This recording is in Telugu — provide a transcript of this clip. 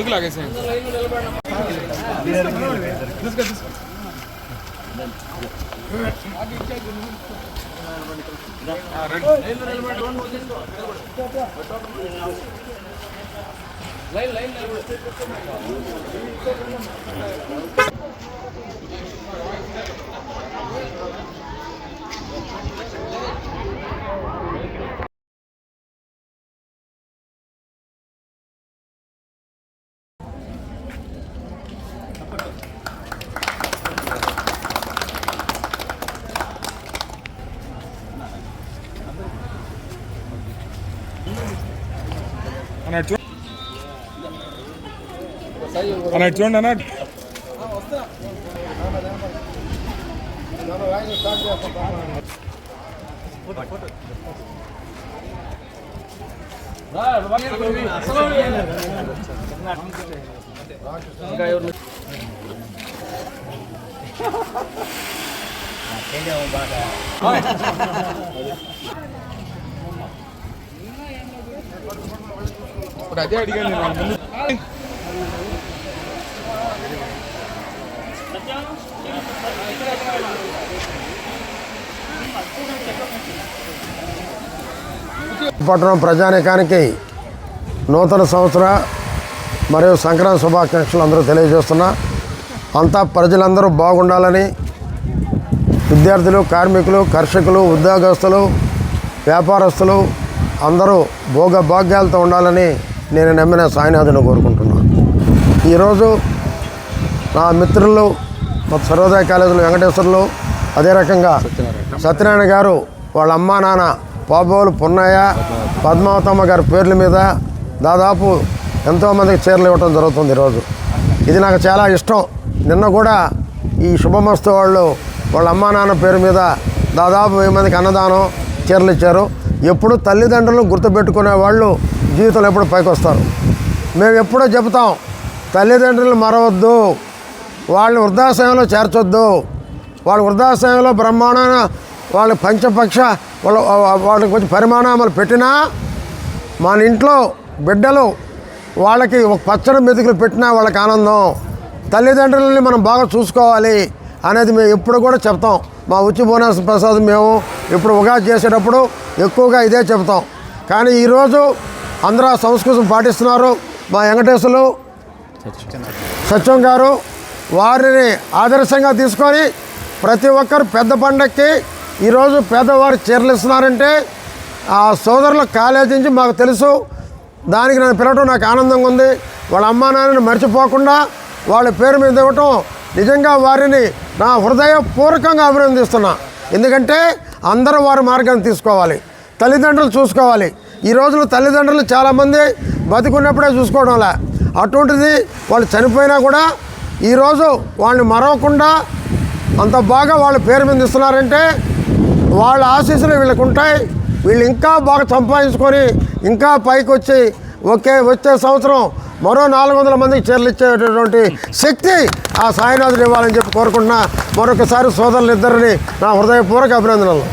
ముందుకు లాగేసేయండి అన్నట్టు చూ అన్నట్టు చూడండి అన్నట్టు ఇప్పుడు అదే అడిగాను నేను పట్టణం ప్రజానీకానికి నూతన సంవత్సర మరియు సంక్రాంతి శుభాకాంక్షలు అందరూ తెలియజేస్తున్నా అంతా ప్రజలందరూ బాగుండాలని విద్యార్థులు కార్మికులు కర్షకులు ఉద్యోగస్తులు వ్యాపారస్తులు అందరూ భోగ భాగ్యాలతో ఉండాలని నేను నమ్మిన సాయినాథుని కోరుకుంటున్నాను ఈరోజు నా మిత్రులు మా సర్వోదయ కాలేజీలో వెంకటేశ్వర్లు అదే రకంగా సత్యనారాయణ గారు వాళ్ళ అమ్మా నాన్న పాబోలు పున్నయ్య పద్మావతమ్మ గారి పేర్ల మీద దాదాపు ఎంతోమందికి చీరలు ఇవ్వటం జరుగుతుంది ఈరోజు. ఇది నాకు చాలా ఇష్టం. నిన్న కూడా ఈ శుభమస్తు వాళ్ళు వాళ్ళ అమ్మా నాన్న పేరు మీద దాదాపు వెయ్యి మందికి అన్నదానం చీరలు ఇచ్చారు. ఎప్పుడు తల్లిదండ్రులు గుర్తుపెట్టుకునే వాళ్ళు జీవితంలో ఎప్పుడు పైకి వస్తారు మేము ఎప్పుడో చెబుతాం తల్లిదండ్రులు మరవద్దు వాళ్ళని వృద్ధాశ్రయంలో చేర్చొద్దు వాళ్ళ వృద్ధాశ్రయంలో బ్రహ్మాండమైన వాళ్ళ పంచపక్ష వాళ్ళ వాళ్ళకి కొంచెం పరిమాణాలు పెట్టినా మన ఇంట్లో బిడ్డలు వాళ్ళకి ఒక పచ్చడి మెతుకులు పెట్టినా వాళ్ళకి ఆనందం. తల్లిదండ్రులని మనం బాగా చూసుకోవాలి అనేది మేము ఎప్పుడు కూడా చెప్తాం. మా ఉచ్చి భువనేశ్వర ప్రసాద్ మేము ఇప్పుడు ఉగాది చేసేటప్పుడు ఎక్కువగా ఇదే చెబుతాం. కానీ ఈరోజు అందరూ ఆ సంస్కృతం పాటిస్తున్నారు. మా వెంకటేశ్వరులు సత్యం గారు వారిని ఆదర్శంగా తీసుకొని ప్రతి ఒక్కరు పెద్ద పండక్కి ఈరోజు పేదవారు చీరలు ఇస్తున్నారంటే ఆ సోదరుల కాలేజీ నుంచి మాకు తెలుసు. దానికి నన్ను పిలవటం నాకు ఆనందంగా ఉంది. వాళ్ళ అమ్మా నాన్నని మర్చిపోకుండా వాళ్ళ పేరు మీద ఇవ్వటం నిజంగా వారిని నా హృదయపూర్వకంగా అభినందిస్తున్నా. ఎందుకంటే అందరూ వారి మార్గాన్ని తీసుకోవాలి. తల్లిదండ్రులు చూసుకోవాలి. ఈ రోజుల్లో తల్లిదండ్రులు చాలామంది బతికున్నప్పుడే చూసుకోవడంలా. అటువంటిది వాళ్ళు చనిపోయినా కూడా ఈరోజు వాళ్ళని మరవకుండా అంత బాగా వాళ్ళ పేరు మీద ఇస్తున్నారంటే వాళ్ళ ఆశీస్సులు వీళ్ళకు ఉంటాయి. వీళ్ళు ఇంకా బాగా సంపాదించుకొని ఇంకా పైకి వచ్చి ఒకే వచ్చే సంవత్సరం మరో నాలుగు వందల మందికి చీరలు ఇచ్చేటటువంటి శక్తి ఆ సాయినాథుడు ఇవ్వాలని చెప్పి కోరుకుంటున్నా. మరొకసారి సోదరులు ఇద్దరిని నా హృదయపూర్వక అభినందనలు.